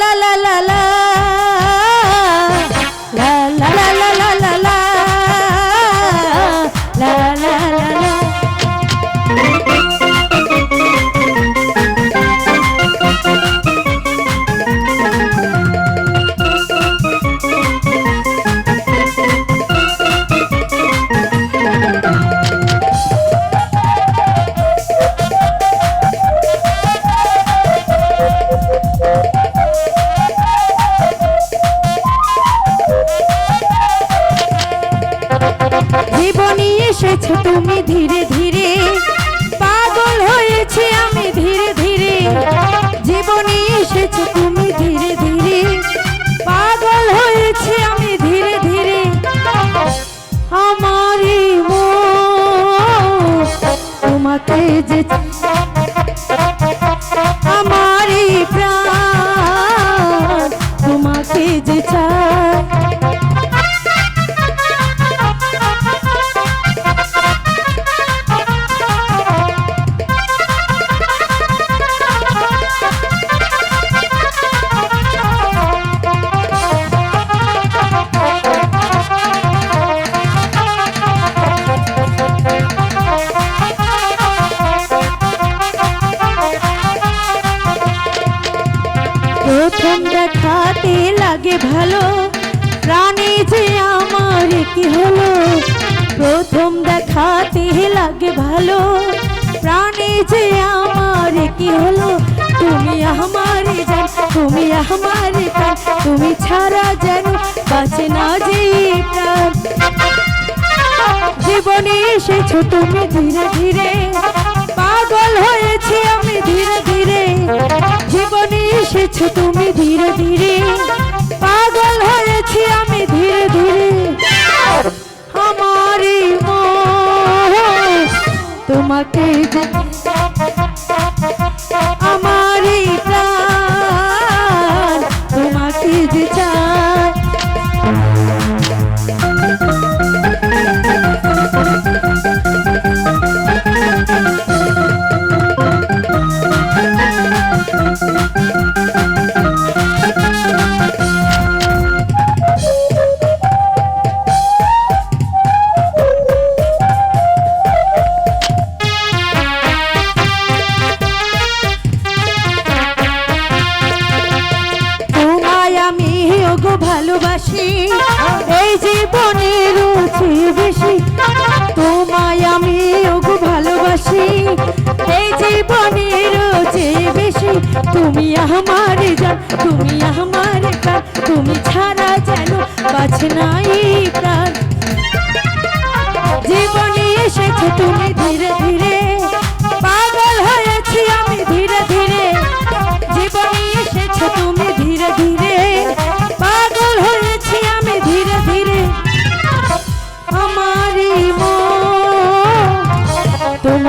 লা লা এসেছ তুমি ধীরে ধীরে? পাগল হয়েছে আমি প্রথম দেখাতে লাগে ভালো। প্রাণে যে আমার কি হলো? প্রথম দেখাতে লাগে ভালো। প্রাণে যে আমার কি হলো? তুমি আমার জান, তুমি আমার প্রাণ, তুমি ছাড়া যেন বাঁচে না যে প্রাণ। জীবনে এসেছ তুমি ধীরে ধীরে। পাগল হয়েছি আমি ধীরে ধীরে। জীবনে এসেছ তুমি ধীরে ধীরে পাগল হয়েছি আমি ধীরে ধীরে। আমারই তোমাকে আমার আমারই প্রাণ তোমাকে যে চায় ভালোবাসি। এই জীবনের চেয়ে বেশি। তোমায় আমি ওগো ভালোবাসি। এই জীবনের চেয়ে বেশি। তুমি আমার জান, তুমি আমার প্রাণ। তুমি ছাড়া যেন বাঁচে নাই প্রাণ। জীবনে এসেছে তুমি ধীরে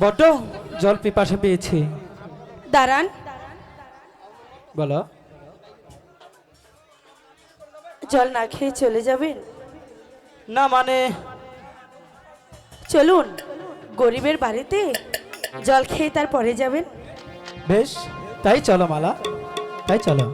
বড্ড জল পিপাসা পেয়েছি। দাঁড়ান। বলো। জল না খেয়ে চলে যাবেন? না মানে? চলুন গরিবের বাড়িতে জল খেয়ে তারপরে যাবেন। বেশ তাই চলো মালা তাই চলো।